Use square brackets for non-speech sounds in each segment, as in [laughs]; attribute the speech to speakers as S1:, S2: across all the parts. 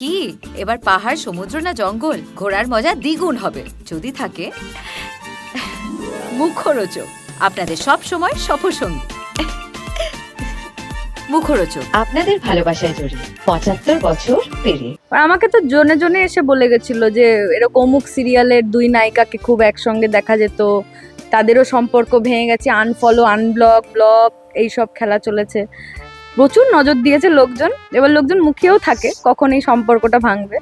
S1: কি? এবার পাহাড় সমুদ্র না জঙ্গল? ঘোরার মজা দ্বিগুণ হবে। যদি থাকে মুখরোচক। আপনাদের সব সময় সফরসঙ্গী। মুখরোচক।
S2: আপনাদের ভালোবাসায় জড়িয়ে পঁচাত্তর বছর পেরিয়ে।
S3: আর আমাকে তো জনে জনে এসে বলে গেছিল যে এরকম অমুক সিরিয়ালের দুই নায়িকাকে খুব একসঙ্গে দেখা যেত। তাদেরও সম্পর্ক ভেঙে গেছে। আনফলো আনব্লক ব্লক এইসব খেলা চলেছে। প্রচুর নজর দিয়েছে লোকজন। এবার লোকজন মুখেও থাকে কখন এই সম্পর্কটা ভাঙবে।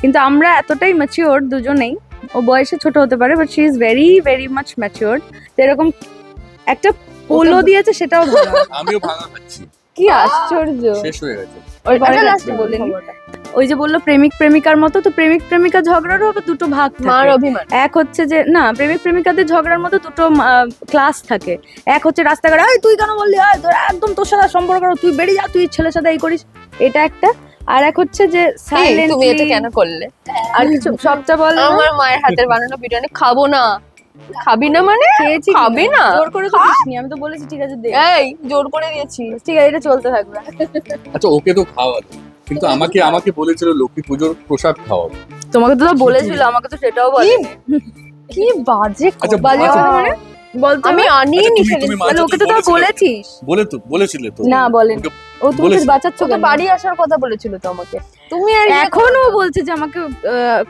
S3: কিন্তু আমরা এতটাই ম্যাচিওর দুজনেই ও বয়সে ছোট হতে পারে but she is very very much mature এরকম একটা পোলো দিয়েছে সেটাও ভালো
S4: আমিও ভাঙা খাচ্ছি।
S3: কি আশ্চর্য।
S4: শেষ হয়ে গেছে।
S3: ওই পরে বলিনি। যে বলল প্রেমিক প্রেমিকার মতো তো প্রেমিক প্রেমিকা ঝগড়ারও আবার দুটো ভাগ
S2: মার অভিমান।
S3: এক হচ্ছে যে না প্রেমিক প্রেমিকাদের ঝগড়ার মতো দুটো ক্লাস থাকে। এক হচ্ছে রাস্তাঘাটে "এই, তুই কেন বললি? তোর একদম তোর সাথে সম্পর্ক করো, তুই বেরিয়ে যা তুই ছেলের সাথে এই করিস। এটা একটা। আর এক হচ্ছে যে
S2: তুমি এটা কেন করলে?
S3: আর কিছু সবটা বল
S2: আমার মায়ের হাতের বানানো বিরিয়ানি খাব না। খাবি না মানে?
S3: খেয়েছি
S2: খাবি না?
S3: জোর করে তো দিসনি আমি তো বলেছি ঠিক আছে দে।
S2: এই জোর করে দিয়েছি।
S3: ঠিক আছে এটা চলতে থাকবে।
S4: আচ্ছা ওকে তো খাওয়া কিন্তু আমাকে আমাকে বলেছিল লক্ষ্মী পুজোর প্রসাদ খাওয়াবো।
S3: তোমাকে তো বলেছিল আমাকে তো সেটাও বলে
S2: কি? বাজে
S4: আচ্ছা,
S2: কথা।
S3: বাজে
S4: আচ্ছা,
S3: কথা মানে? বলতে
S2: আমি
S4: আচ্ছা,
S2: আনিনি
S3: মানে ওকে তো তাও বলেছিস?
S4: বলে তো বলেছিলে তো।
S3: না বলেন। ও তুমি। বাঁচাচ্ছ
S2: ও তো
S3: কেন?
S2: বাড়ি আসার কথা বলেছিল তো আমাকে। তুমি আর ইয়ে
S3: এখনও বলছে যে আমাকে আহ,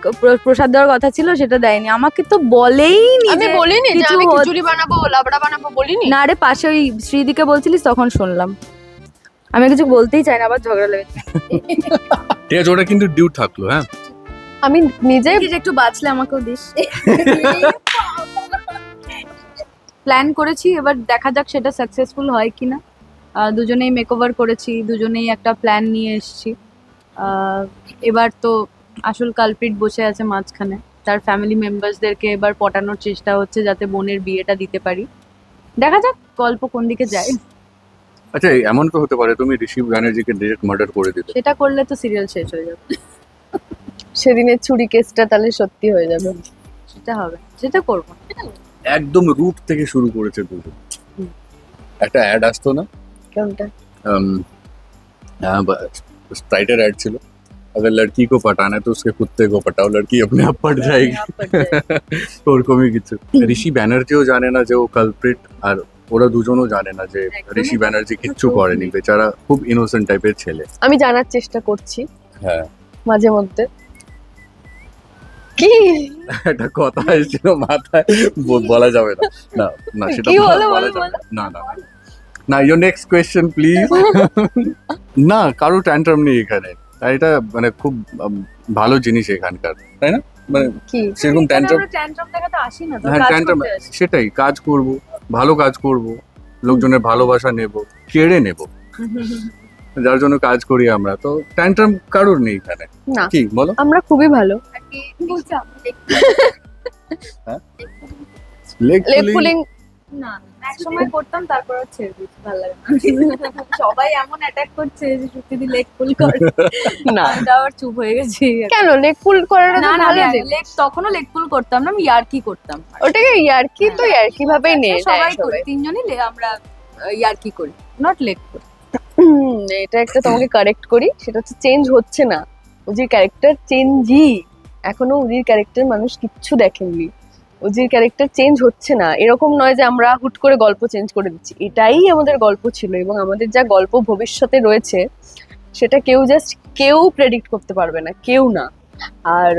S3: প্রসাদ দেওয়ার কথা ছিল সেটা দেয়নি। আমাকে তো বলেই নি
S2: আমি
S3: যে-
S2: বলিনি যে আমি খিচুড়ি বানাবো লাবড়া বানাবো বলিনি?
S3: না রে পাশে ওই শ্রীদিকে বলছিলিস তখন শুনলাম। আমি কিছু বলতেই চাই না আবার ঝগড়া লেগে
S4: ঠিক আছে ওটা কিন্তু ডিউ থাকল হ্যাঁ।
S2: আমি নিজেই
S3: একটু বাঁচলে আমাকেও দিস। [laughs] প্ল্যান করেছি এবার দেখা যাক সেটা সাকসেসফুল হয় কিনা। আহ, দুজনেই মেকওভার করেছি দুজনেই একটা প্ল্যান নিয়ে এসেছি। এবার তো আসল কালপিট বসে আছে মাঝখানে। তার ফ্যামিলি মেম্বার্সদেরকে এবার পটানোর চেষ্টা হচ্ছে যাতে বোনের বিয়েটা দিতে পারি। দেখা যাক গল্প কোন দিকে যায়।
S4: আচ্ছা এমন তো হতে পারে তুমি ঋষি ব্যানার্জিকে ডিরেক্ট মার্ডার করে দিতে।
S3: সেটা করলে তো সিরিয়াল শেষ হয়ে যাবে।
S2: সেদিনের ছুরি কেসটা তাহলে সত্যি হয়ে যাবে।
S3: সেটা হবে সেটা করব।
S4: একদম রুট থেকে শুরু করেছে দুটো
S3: হুম।
S4: একটা অ্যাড আসতো না
S2: কোনটা
S4: स्प्राइटर ऐड ছিল अगर लड़की को पटाना है तो उसके कुत्ते को पटाओ लड़की अपने आप पट जाएगी ওরকমই কিছু ঋষি ব্যানার্জিও জানে না যে ও কালপ্রিট আর ওরা দুজনও জানে না যে
S3: একদমই
S4: ঋষি ব্যানার্জি কিচ্ছু করেনি বেচারা খুব ইনোসেন্ট টাইপের ছেলে
S2: আমি জানার চেষ্টা করছি
S4: হ্যাঁ
S2: মাঝে মধ্যে কি?
S4: একটা কথা এসেছিল মাথায় বলা যাবে না। না না সেটা বলা যাবে না। না না ইয়োর নেক্সট কোয়েশ্চেন প্লিজ না [laughs] কারও ট্যান্ট্রাম নেই এখানে। আর এটা মানে খুব ভালো জিনিস এখানকার তাই না? মানে সেরকম ট্যান্ট্রাম হ্যাঁ ট্যান্ট্রাম সেটাই কাজ করব ভালো কাজ করব লোকজনের ভালোবাসা নেব কেড়ে নেব। [laughs] যার জন্য কাজ করি আমরা। তো ট্যান্ট্রাম কারোর নেই এখানে। কি বলো?
S2: আমরা খুবই ভালো।
S4: লেগ
S2: লেগ পুলিং
S3: না এক সময় করতাম তারপর ছেড়ে দিয়েছি ভালো লাগে না। সবাই এমন অ্যাটাক করছে যে সত্যি দি লেগ পুল করে।
S2: না।
S3: আমি আবার চুপ হয়ে গেছি।
S2: কেন? লেগ পুল করাটা
S3: না
S2: ভালো যে।
S3: লেগ তখনও লেগ পুল করতাম না আমি ইয়ার্কি করতাম।
S2: ওটাকে ইয়ার্কি তো ইয়ার্কি ভাবেই নেই
S3: সবাই করি তিনজনই লে- আমরা ইয়ার্কি করি নট লেগ পুল
S2: এটা একটা তোমাকে কারেক্ট করি সেটা হচ্ছে চেঞ্জ হচ্ছে না। উজির ক্যারেক্টার চেঞ্জই এখনও উজির ক্যারেক্টার মানুষ কিচ্ছু দেখেননি। উজির ক্যারেক্টার চেঞ্জ হচ্ছে না। এরকম নয় যে আমরা হুট করে গল্প চেঞ্জ করে দিচ্ছি। এটাই আমাদের গল্প ছিল এবং আমাদের যা গল্প ভবিষ্যতে রয়েছে, সেটা কেউ জাস্ট কেউ প্রেডিক্ট করতে পারবে না, কেউ না। আর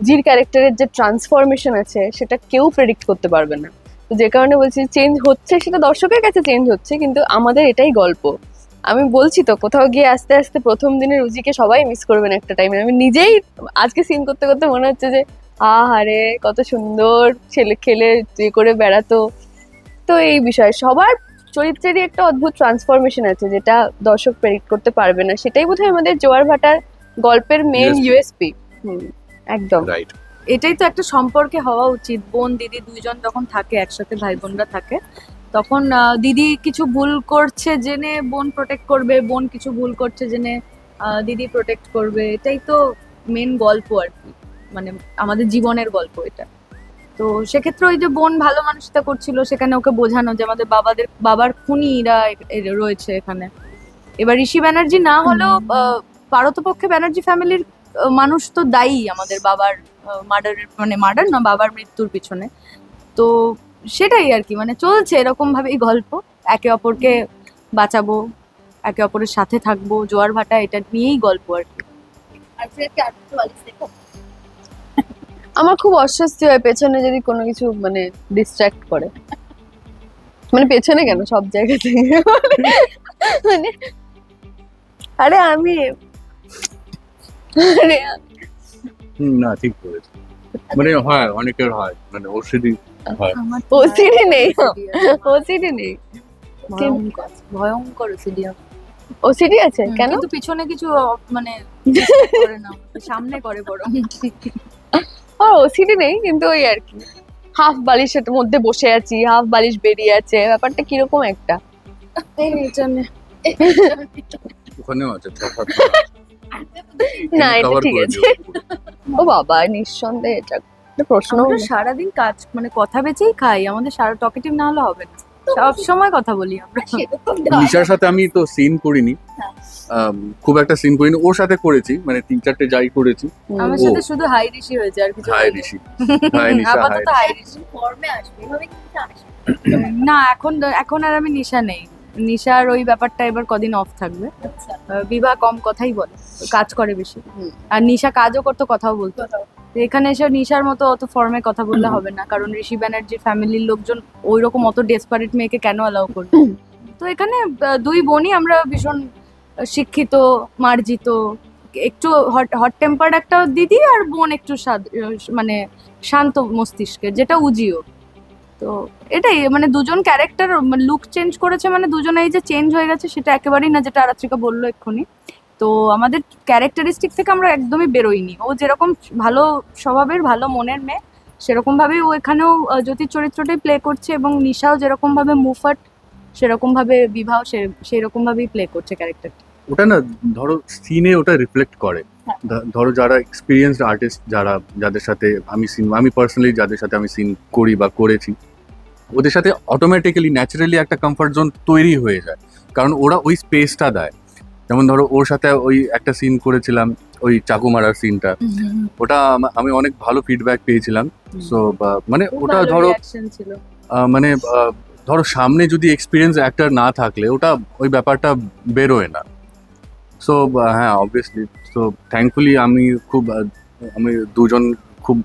S2: উজির ক্যারেক্টারের যে ট্রান্সফরমেশন আছে, সেটা কেউ প্রেডিক্ট করতে পারবে না। তো যে কারণে বলছি চেঞ্জ হচ্ছে, সেটা দর্শকের কাছে চেঞ্জ হচ্ছে, কিন্তু আমাদের এটাই গল্প। আমি বলছি তো কোথাও গিয়ে আস্তে আস্তে প্রথম দিনের রুজিকে সবাই মিস করবেন একটা টাইমে আমি নিজেই আজকে সিন করতে করতে মনে হচ্ছে যে আহারে কত সুন্দর ছেলে খেলে ইয়ে করে বেড়াতো। তো এই বিষয় সবার চরিত্রেরই একটা অদ্ভুত ট্রান্সফরমেশন আছে যেটা দর্শক প্রেডিক্ট করতে পারবে না। সেটাই বোধহয় আমাদের জোয়ার ভাটার গল্পের মেন ইউএসপি একদম।
S4: রাইট
S3: এটাই তো একটা সম্পর্কে হওয়া উচিত। বোন দিদি দুইজন যখন থাকে একসাথে ভাই বোনরা থাকে তখন দিদি কিছু ভুল করছে জেনে বোন প্রোটেক্ট করবে, বোন কিছু ভুল করছে জেনে দিদি প্রোটেক্ট করবে, এটাই তো মেন গল্প আর কি। মানে আমাদের জীবনের গল্প এটা। তো সেক্ষেত্রে ওই যে বোন ভালো মানুষটা করছিল, সেখানে ওকে বোঝানো যে আমাদের বাবাদের, বাবার খুনিরা রয়েছে এখানে। এবার ঋষি ব্যানার্জি না হলেও পারতপক্ষে ব্যানার্জি ফ্যামিলির মানুষ তো দায়ী আমাদের বাবার মার্ডারের মানে মার্ডার না, বাবার মৃত্যুর পিছনে। তো সেটাই আর কি মানে চলছে এরকম ভাবেই গল্প। একে অপরকে বাঁচাবো একে অপরের সাথে থাকব জোয়ার ভাটা এটা নিয়েই গল্প আর কি।
S2: আমার খুব অস্বস্তি হয় পেছনে যদি কোনো কিছু মানে ডিস্ট্র্যাক্ট করে। মানে পেছনে কেন? সব জায়গাতে। মানে আরে আমি
S4: না ঠিক বলেছি। মানে হয় অনেকের হয় মানে ওষুধি
S2: ওসিডি নেই। ওসিডি নেই।
S3: ভয়ঙ্কর সিডিয়াম
S2: ওসিডি আছে। কেন?
S3: কিন্তু পিছনে কিছু মানে করে না [laughs] সামনে করে বরং।
S2: আর ওসিডি নেই কিন্তু ওই আর কি। হাফ বালিশের মধ্যে বসে আছি হাফ বালিশ বেরিয়ে আছে। ব্যাপারটা কীরকম একটা?
S4: ওখানেও আছে
S2: না এটা ঠিক আছে। ও বাবা নিঃসন্দেহে এটা প্রশ্ন
S3: আমরা সারাদিন কাজ মানে কথা বেচেই খাই আমাদের সারা টকেটিভ না হলে হবে না। সব সময় কথা বলি আমরা।
S4: নিশার সাথে আমি তো সিন করিনি। আম, খুব একটা সিন করিনি। ওর সাথে করেছি মানে তিন চারটে যাই করেছি।
S3: আমার সাথে শুধু হাই ঋষি হয়েছে আর কিছু
S4: হাই। ঋষি। হাই নিশা
S3: আপাতত হাই ঋষি। না এখন এখন আর আমি নিশা নেই। নিশার ওই ব্যাপারটা এবার কদিন অফ থাকবে। আহ, বিভা কম কথাই বলে কাজ করে বেশি। আর নিশা কাজও করতো কথাও বলতো। এখানে এসে নিশার মতো অত ফর্মে কথা বললে হবে না, কারণ ঋষি ব্যানার্জির ফ্যামিলির লোকজন ওই রকম অত ডেসপারেট মেয়েকে কেন অ্যালাউ করবে? তো এখানে দুই বোনই আমরা ভীষণ শিক্ষিত, মার্জিত, একটু হট হট টেম্পার্ড একটা দিদি আর বোন একটু মানে শান্ত মস্তিষ্কের, যেটা উজিও। তো এটাই মানে দুজন ক্যারেক্টার লুক চেঞ্জ করেছে মানে দুজনেই যে চেঞ্জ হয়ে গেছে সেটা একেবারেই না, যেটা আরাত্রিকা বলল এক্ষুনি। তো আমাদের ক্যারেক্টারিস্টিক থেকে আমরা একদমই বেরোইনি। ও যেরকম ভালো স্বভাবের ভালো মনের মেয়ে সেরকম ভাবেই ও এখানেও আহ, জ্যোতির চরিত্রটাই প্লে করছে এবং নিশাও যেরকম ভাবে মুফাট সেরকম ভাবে বিবাহ সেই রকম ভাবেই প্লে করছে ক্যারেক্টার
S4: ওটা না ধরো সিনে ওটা রিফ্লেক্ট করে। ধরো যারা এক্সপিরিয়েন্সড আর্টিস্ট যারা যাদের সাথে আমি সিন আমি পার্সোনালি যাদের সাথে আমি সিন করি বা করেছি ওদের সাথে অটোমেটিক্যালি ন্যাচারালি একটা কমফর্ট জোন তৈরি হয়ে যায়। কারণ ওরা ওই স্পেসটা দেয়। যেমন ধরো ওর সাথে ওই একটা সিন করেছিলাম ওই চাকু মারার সিনটা ওটা আমি অনেক ভালো ফিডব্যাক পেয়েছিলাম। সো মানে ওটা ধরো মানে ধরো সামনে যদি এক্সপিরিয়েন্স অ্যাক্টর না থাকলে ওটা ওই ব্যাপারটা বেরোয় না। সো হ্যাঁ অবভিয়াসলি সো থ্যাঙ্কফুলি আমি খুব আমি দুজন খুব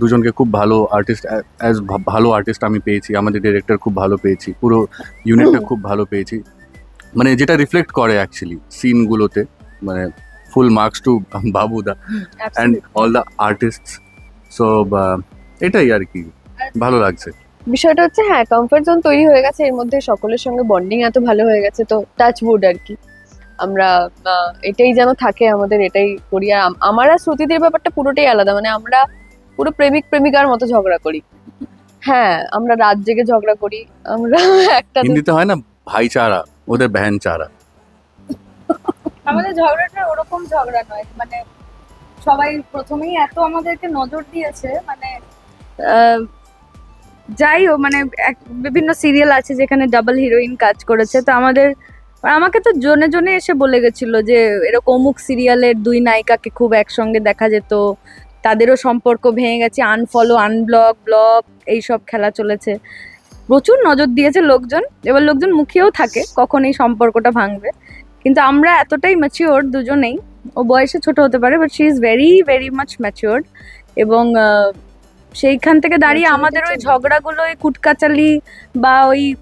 S4: দুজনকে খুব ভালো আর্টিস্ট অ্যাজ ভালো আর্টিস্ট আমি পেয়েছি। আমাদের ডিরেক্টর খুব ভালো পেয়েছি। পুরো ইউনিটটা খুব ভালো পেয়েছি। মানে যেটা রিফ্লেক্ট করে অ্যাকচুয়ালি সিনগুলোতে মানে full marks to বাবুদা and all the artist so এটাই আর কি ভালো লাগছে।
S2: বিষয়টা হচ্ছে হ্যাঁ কমফর্ট জোন তৈরি হয়ে গেছে এর মধ্যে সকলের সঙ্গে বন্ডিং এত ভালো হয়ে গেছে তো টাচ উড আর কি। আমরা এটাই যেন থাকে আমাদের এটাই করি। আর আম- আমার আর শ্রুতিদের ব্যাপারটা পুরোটাই আলাদা মানে আমরা পুরো প্রেমিক প্রেমিকার মতো ঝগড়া করি। হ্যাঁ আমরা রাত জেগে ঝগড়া করি আমরা [laughs] একটা
S4: হিন্দিতে হয় না ভাইচারা। ওদের বহন চারা।
S3: আমাদের ঝগড়াটা ওরকম ঝগড়া নয় মানে সবাই প্রথমেই এত আমাদেরকে নজর দিয়েছে মানে যাই হোক মানে বিভিন্ন সিরিয়াল আছে যেখানে ডাবল হিরোইন কাজ করেছে, তো আমাদের, আমাকে তো জনে জনে এসে বলে গেছিল যে এরকম অমুক সিরিয়ালের দুই নায়িকাকে খুব একসঙ্গে দেখা যেত, তাদেরও সম্পর্ক ভেঙে গেছে আনফলো আনব্লক ব্লক এইসব খেলা চলেছে। প্রচুর নজর দিয়েছে লোকজন। এবার লোকজন মুখিয়েও থাকে কখন এই সম্পর্কটা ভাঙবে। কিন্তু আমরা এতটাই ম্যাচিওর দুজনেই। ও বয়সে ছোট হতে পারে but she is very very much mature এবং সেইখান থেকে দাঁড়িয়ে আমাদের ওই ঝগড়াগুলো ওই কুটকাচালি বা ওই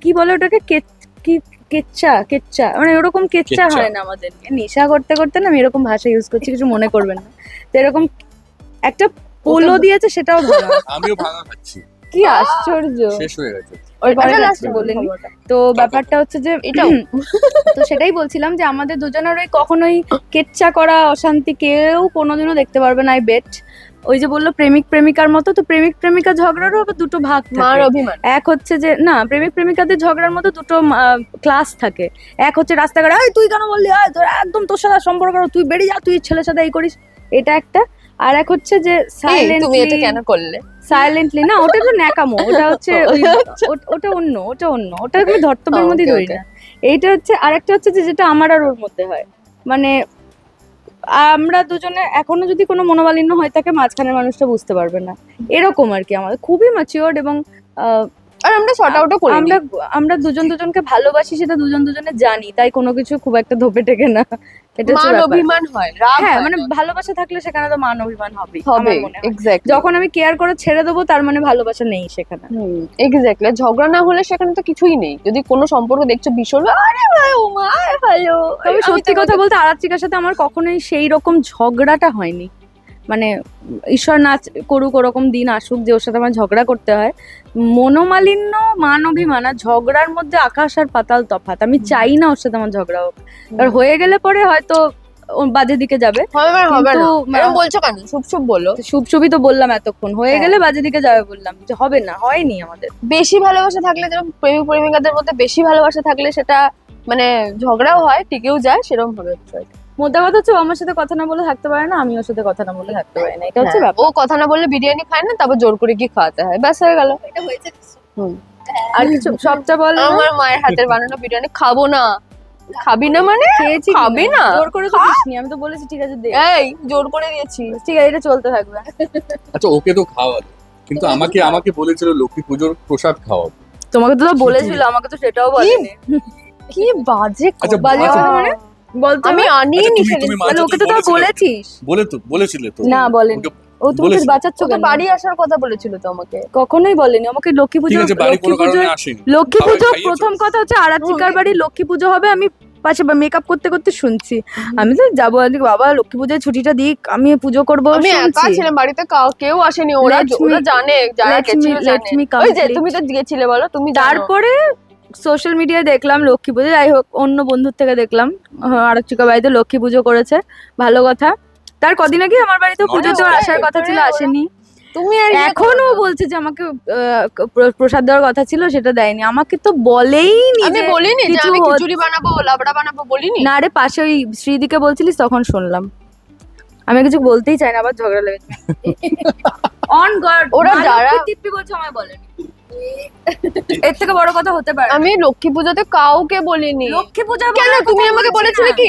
S3: কি বলে ওটাকে? কেচ- কি কেচ্চা কেচ্চা মানে ওরকম কেচ্চা
S4: কেচ্চা।
S3: হয় না আমাদের নেশা করতে করতে না আমি এরকম ভাষা ইউজ করছি কিছু মনে করবেন না। তো এরকম একটা পোলো দিয়েছে সেটাও ভালো।
S4: আমিও ভাঙা খাচ্ছি।
S2: কি আশ্চর্য।
S4: শেষ হয়ে গেছে।
S2: ওই
S3: আচ্ছা। তো ব্যাপারটা হচ্ছে যে
S2: এটাও? [clears throat]
S3: তো সেটাই বলছিলাম যে আমাদের দুজনের ওই কখনোই কেচ্চা করা অশান্তি কেউ কোনোদিনও দেখতে পারবে না আই বেট ওই যে বলল প্রেমিক প্রেমিকার মতো তো প্রেমিক প্রেমিকা ঝগড়ারও আবার দুটো ভাগ
S2: মার অভিমান।
S3: এক হচ্ছে যে না প্রেমিক প্রেমিকাদের ঝগড়ার মতো দুটো ক্লাস থাকে। এক হচ্ছে রাস্তাঘাটে তুই কেন বললি? তোর একদম তোর সাথে আর সম্পর্ক করো, তুই বেরিয়ে যা তুই ছেলের সাথে এই করিস। এটা একটা। আর এক হচ্ছে যে
S2: তুমি এটা কেন করলে?
S3: সাইলেন্টলি না ওটা তো ন্যাকামো ওটা [laughs] হচ্ছে ওটা অন্য ওটা অন্য ওটা আমি ধর্তব্যের মধ্যেই ধরি না। এইটা হচ্ছে আরেকটা হচ্ছে যে যেটা আমার আর ওর মধ্যে হয়। মানে আমরা দুজনে এখনও যদি কোনো মনোমালিন্য হয় থাকে মাঝখানের মানুষটা বুঝতে পারবে না। এরকম আর কি আমাদের খুবই ম্যাচিওর্ড এবং আহ,
S2: আর আমরা শর্ট আউটও করি
S3: আমরা আমরা দুজন দুজনকে ভালোবাসি সেটা দুজন দুজনে জানি তাই কোনো কিছু খুব একটা ধোপে টেকে না। এটা
S2: মান অভিমান হয়
S3: হ্যাঁ মানে ভালোবাসা থাকলে সেখানে তো মান অভিমান হবে
S2: হবে
S3: মনে যখন আমি কেয়ার করে ছেড়ে দেবো তার মানে ভালোবাসা নেই সেখানে।
S2: এক্স্যাক্টলি ঝগড়া না হলে সেখানে তো কিছুই নেই। যদি কোনো সম্পর্ক দেখছ ভীষণ আরে ভাই ও মা ভালো
S3: তবে সত্যি কথা বলতে আরাত্রিকার সাথে আমার কখনোই সেই রকম ঝগড়াটা হয়নি। মানে ঈশ্বর না করুক ওরকম দিন আসুক যে ওর সাথে আমার ঝগড়া করতে হয় মনোমালিন্য মান অভিমান আর ঝগড়ার মধ্যে আকাশ আর পাতাল তফাৎ। আমি চাই না ওর সাথে আমার ঝগড়া হোক। আর হয়ে গেলে পরে হয়তো বাজে দিকে যাবে। কিন্তু
S2: বলছো কেন? শুভ শুভ বলো।
S3: শুভ শুভই তো বললাম এতক্ষণ। হয়ে
S2: হ্যাঁ।
S3: গেলে বাজে দিকে যাবে বললাম যে হবে না হয়নি আমাদের।
S2: বেশি ভালোবাসা থাকলে যেরকম প্রেমিক প্রেমিকাদের মধ্যে বেশি ভালোবাসা থাকলে সেটা মানে ঝগড়াও হয় টিকেও যায় সেরকম হবে।
S3: মোদ্দা কথা হচ্ছে ও আমার সাথে কথা না বলে থাকতে পারে না আমি ওর সাথে কথা না বলে থাকতে পারি না। এটা হচ্ছে
S2: হ্যাঁ,
S3: ব্যাপার।
S2: ও কথা না বললে বিরিয়ানি খায় না তারপর জোর করে গিয়ে খাওয়াতে হয়। ব্যাস হয়ে গেল।
S3: আর কিছু সবটা বল
S2: আমার মায়ের হাতের বানানো বিরিয়ানি খাব না। খাবি না মানে?
S3: খেয়েছি
S2: খাবি না?
S3: জোর করে তো দিসনি। আমি তো বলেছি ঠিক আছে দে।
S2: এই জোর করে দিয়েছি।
S3: ঠিক আছে এটা চলতে থাকবে।
S4: আচ্ছা ওকে তো খাওয়ালো কিন্তু আমাকে আমাকে বলেছিল লক্ষ্মী পুজোর প্রসাদ খাওয়াবো।
S3: তোমাকে তো বলেছিল আমাকে তো সেটাও বলেনি।
S2: কি বাজে
S4: আচ্ছা,
S3: বাজে
S2: কথা।
S3: কথা মানে? বলতো
S2: আমি আনি
S4: আচ্ছা,
S2: নি
S3: মানে ওকে
S4: তো
S3: তো তাও বলেছিস।
S4: বলে তো বলেছিলে তো।
S3: না, বলেনি। ও তুমি। বাঁচাচ্ছ
S2: তো
S3: কেন?
S2: বাড়ি আসার কথা বলেছিল তো আমাকে।
S3: কখনোই বলেনি। আমাকে লক্ষ্মী পুজো লক্ষ্মী পুজো লক্ষ্মী পুজো প্রথম কথা হচ্ছে আরাত্রিকার
S2: হুম।
S3: বাড়ি লক্ষ্মী পুজো হবে। আমি পাশে মেকআপ করতে করতে শুনছি। আমি তো যাব বলি, বাবা লক্ষ্মী পুজোয় ছুটিটা দিক আমি পুজো করব
S2: আমি একা ছিলাম বাড়িতে কাউ- কেউ আসেনি। ওরা ওরা জানে যারা গেছিল জানে। ওই যে তুমি তো গিয়েছিলে বলো তুমি
S3: তারপরে সোশ্যাল মিডিয়ায় দেখলাম লক্ষ্মী পুজো যাই হোক অন্য বন্ধুর থেকে দেখলাম। আরচিকা বাড়িতে লক্ষ্মী পুজো করেছে ভালো কথা। তার কদিন আগে আমার বাড়িতে পুজো
S2: Normal,
S3: দেওয়ার আসার কথা ছিল আসেনি।
S2: তুমি আর ইয়ে এখনও
S3: বলছে যে আমাকে প্রসাদ দেওয়ার কথা ছিল সেটা দেয়নি। আমাকে তো বলেই নি
S2: আমি বলিনি যে আমি খিচুড়ি বানাবো লাবড়া বানাবো বলিনি।
S3: না রে পাশে ওই শ্রীদিকে বলছিলিস তখন শুনলাম। আমি কিছু বলতেই চাই না আবার ঝগড়া লেগেছে। [laughs] অন গড
S2: ওরা যারা-
S3: টিপ্পি করছে আমায় বলেনি [laughs] এর থেকে বড় কথা হতে পারে
S2: আমি লক্ষ্মী পুজোতে কাউকে বলিনি।
S3: লক্ষ্মী পূজা
S2: কেন? তুমি আমাকে বলেছিলে কি?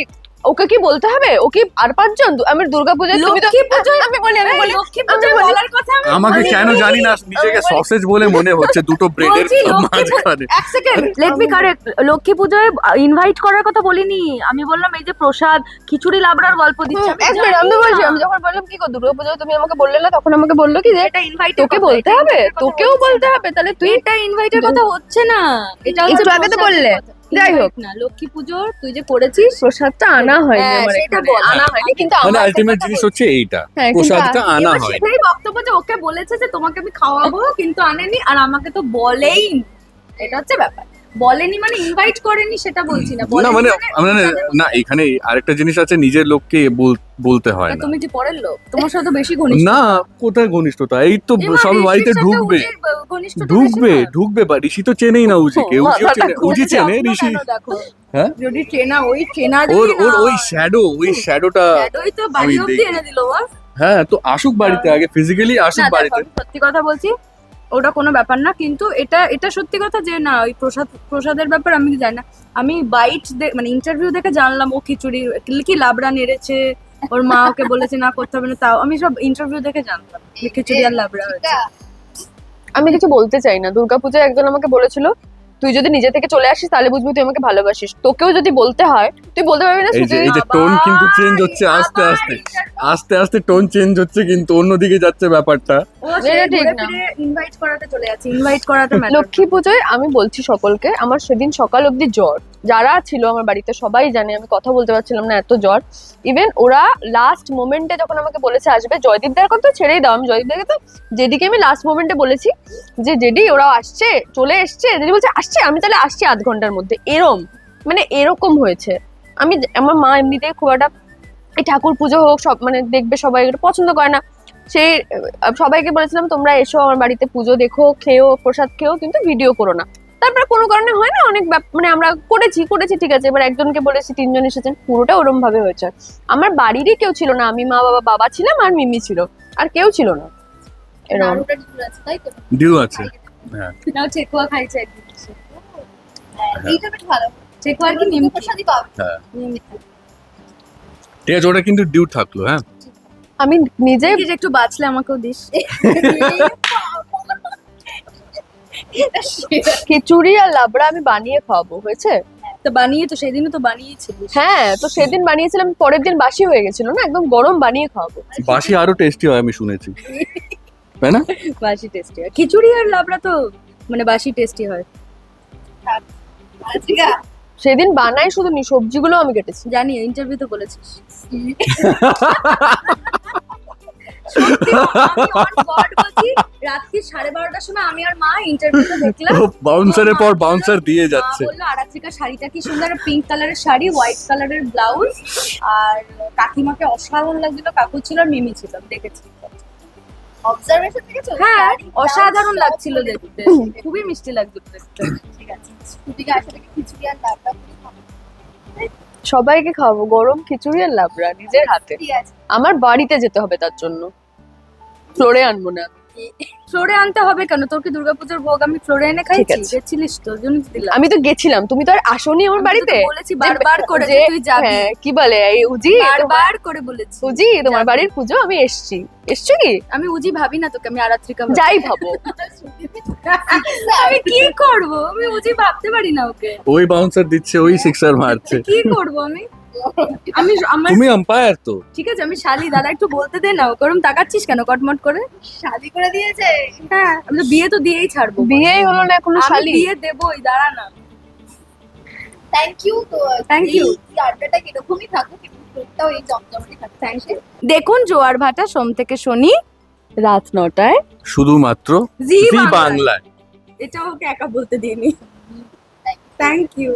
S2: ওকে কি বলতে হবে? ও কি আর পাঁচজন? আমি দুর্গা তুমি তো আমি বলি আমি বলি
S3: বলার কথা
S4: আমাকে। কেন জানি না নিজেকে সসেজ বলে মনে হচ্ছে দুটো ব্রেডের
S3: লক্ষ্মী
S4: মাঝখানে।
S3: এক second let me correct Lakshmi পুজোয় ইনভাইট করার কথা বলিনি। আমি বললাম এই যে প্রসাদ খিচুড়ি লাবড়ার গল্প দিচ্ছে
S2: এক মিনিট আমি বলছি আমি যখন বললাম কি গো দুর্গা তুমি আমাকে বললে না? তখন আমাকে বলল কি যে
S3: এটা ইনভাইট
S2: তোকে বলতে হবে তোকেও বলতে হবে তাহলে তুই
S3: এটা ইনভাইটের কথা হচ্ছে না। এটা
S2: একটু আগে তো বললে। যাই হোক।
S3: না লক্ষ্মী পুজোর তুই যে করেছিস
S2: প্রসাদটা আনা হয়নি
S3: হ্যাঁ,
S2: আমার
S3: সেটা
S2: এখানে।
S3: বল।
S2: আনা হয়নি কিন্তু
S4: মানে আলটিমেট জিনিস হচ্ছে এইটা
S2: হ্যাঁ,
S4: প্রসাদটা আনা হয়
S3: সেটাই বক্তব্য যে ওকে বলেছে যে তোমাকে আমি খাওয়াবো কিন্তু আনেনি আর আমাকে তো বলেই। এটা হচ্ছে ব্যাপার বলেনি মানে ইনভাইট করেনি সেটা বলছি না।
S4: না মানে মানে না এখানে আরেকটা জিনিস আছে নিজের লোককে বলতে হয় না।
S3: তুমি কি পরের লোক? তোমার সাথে বেশি ঘনিষ্ঠ।
S4: না কোথায় ঘনিষ্ঠতা? এই তো সব বাড়িতে ঢুকবে। ঢুকবে ঢুকবে বা ঋষি তো চেনেই না উজিকে। উজিও চেনে উজি চেনে ঋষি। হ্যাঁ?
S3: যদি চেনা ওই চেনা
S4: ওর ওর ওই শ্যাডো ওই শ্যাডোটা
S3: ওই তো বাড়ি
S4: দেখি।
S3: এনে দিল
S4: হ্যাঁ তো আসুক বাড়িতে আগে ফিজিক্যালি আসুক বাড়িতে।
S3: সত্যি কথা বলছি ওটা কোনো ব্যাপার না কিন্তু এটা এটা সত্যি কথা যে না ওই প্রসাদ প্রসাদের ব্যাপার আমি জানি না। আমি বাইট মানে ইন্টারভিউ দেখে জানলাম ও খিচুড়ি কি লাবড়া নেড়েছে ওর মা ওকে বলেছে না করতে হবে না তাও আমি সব ইন্টারভিউ দেখে জানতাম যে খিচুড়ি আর লাবড়া হয়েছে।
S2: আমি কিছু বলতে চাই না। দুর্গাপূজায় একজন আমাকে বলেছিল তুই যদি নিজে থেকে চলে আসিস তাহলে বুঝবি তুই আমাকে ভালোবাসিস। তোকেও যদি বলতে হয় তুই বলতে পারবি না
S4: এই যে টোন কিন্তু চেঞ্জ হচ্ছে আস্তে আস্তে। আস্তে আস্তে টোন চেঞ্জ হচ্ছে কিন্তু অন্যদিকে যাচ্ছে ব্যাপারটা।
S2: ঠিক না।
S3: ইনভাইট করাতে চলে যাচ্ছে ইনভাইট করাতে
S2: লক্ষ্মী পুজোয় আমি বলছি সকলকে আমার সেদিন সকাল অবধি জ্বর। যারা ছিল আমার বাড়িতে সবাই জানে আমি কথা বলতে পারছিলাম না এত জ্বর। ইভেন ওরা লাস্ট মোমেন্টে যখন আমাকে বলেছে আসবে জয়দীপ দার কথা ছেড়েই দাও আমি জয়দীপ দাকে তো যেদিকে আমি লাস্ট মোমেন্টে বলেছি যে জেডি ওরা আসছে চলে এসছে জেডি বলছে আসছে আমি তাহলে আসছি আধ ঘণ্টার মধ্যে। এরম মানে এরকম হয়েছে। আমি আমার মা এমনিতেই খুব একটা এই ঠাকুর পুজো হোক সব মানে দেখবে সবাই এটা পছন্দ করে না। সেই সবাইকে বলেছিলাম তোমরা এসো আমার বাড়িতে পুজো দেখো খেয়েও প্রসাদ খেও কিন্তু ভিডিও করো না। তারপরে কোনো কারণে হয় না অনেক মানে আমরা করেছি করেছি ঠিক আছে। এবার একজনকে বলেছি তিনজন এসেছেন পুরোটা ওরম ভাবে হয়েছে। আমার বাড়িরই কেউ ছিল না আমি মা বাবা বাবা ছিলাম আর মিমি ছিল আর কেউ ছিল না। এরকম
S3: নাড়ুটা ডিম আছে, তাই তো?
S4: ডিউ আছে হ্যাঁ।
S3: নাও চেকুয়া খাইছে
S5: এইটা বেশ ভালো।
S3: চেকুয়ার কি নিম
S5: প্রসাদই পাবে
S4: হ্যাঁ।
S3: নিম-
S4: ঠিক আছে ওটা কিন্তু ডিউ থাকল হ্যাঁ।
S2: আমি নিজে
S3: যে একটু বাঁচলে আমাকেও দিস।
S2: খিচুড়ি আর লাবড়া আমি বানিয়ে খাওয়াবো হয়েছে?
S3: তো বানিয়ে তো সেদিনও তো বানিয়েছিলিস।
S2: হ্যাঁ তো সেদিন বানিয়েছিলাম পরের দিন বাসি হয়ে গেছিল না একদম গরম বানিয়ে খাওয়াবো।
S4: বাসি আরও টেস্টি হয় আমি শুনেছি। তাই না?
S3: বাসি টেস্টি হয়। খিচুড়ি আর লাবড়া তো মানে বাসি টেস্টি হয়।
S2: সেদিন বানাই শুধু নি সবজিগুলো আমি কেটেছি।
S3: জানি ইন্টারভিউ তো বলেছিস। [laughs] রাত্রি সাড়ে বারোটার সময় আমি আর মা ইন্টারভিউটা দেখলাম। [laughs]
S4: বাউন্সারের পর বাউন্সার দিয়ে যাচ্ছে।
S3: বলল আরাত্রিকা শাড়িটা কি সুন্দর পিঙ্ক কালারের শাড়ি হোয়াইট কালারের ব্লাউজ আর কাকিমাকে অসাধারণ লাগছিল কাকু ছিল আর মিমি ছিল দেখেছি।
S5: অবজারভেশন দেখেছ
S3: হ্যাঁ অসাধারণ লাগছিল দেখতে। খুবই মিষ্টি লাগছিল দেখতে।
S5: ঠিক আছে স্কুটিকে আসলে খিচুড়ি আর লাবড়া খাব।
S2: সবাইকে খাওয়াবো গরম খিচুড়ি আর লাবড়া নিজের হাতে। আমার বাড়িতে যেতে হবে তার জন্য। ফ্লোরে আনব না
S3: ফ্লোরে আনতে হবে কেন? তোর কি দুর্গাপুজোর ভোগ আমি ফ্লোরে এনে খাইছি? গেছিলিস তো জন্য দিলাম।
S2: আমি তো গেছিলাম তুমি তো আর আসোনি আমার বাড়িতে।
S3: বলেছি বারবার করে যে তুই যাবি।
S2: হ্যাঁ, কি বলে এই উজি
S3: বারবার করে বলেছি।
S2: উজি তোমার বাড়ির পুজো আমি এসছি। এসছো কি?
S3: আমি উজি ভাবি না তোকে আমি আরাত্রিকা।
S2: যাই ভাবো। [laughs]
S3: আমি কি করব? আমি উজি ভাবতে পারি না ওকে।
S4: ওই বাউন্সার দিচ্ছে ওই সিক্সার মারছে।
S3: কি করব আমি? আমি আমার
S4: তুমি আম্পায়ার তো।
S3: ঠিক আছে আমি শালি দাদা একটু বলতে দে না ওরম তাকাচ্ছিস কেন কটমট করে?
S5: শাদি করে দিয়েছে।
S3: হ্যাঁ আমি তো বিয়ে তো দিয়েই ছাড়বো।
S2: বিয়েই হলো না
S3: এখনও
S2: শালি।
S3: বিয়ে দেবই দাঁড়া না।
S5: থ্যাংক ইউ তো।
S3: You.
S5: এই আড্ডাটা কিরকমই থাকুক এই জমজমাটি থাকুক। থ্যাংক ইউ
S3: দেখুন জোয়ার ভাটা সোম থেকে শনি
S2: রাত নটায়।
S4: শুধুমাত্র
S3: জি
S4: বাংলায়।
S3: এটা ওকে একা বলতে দিইনি। Thank you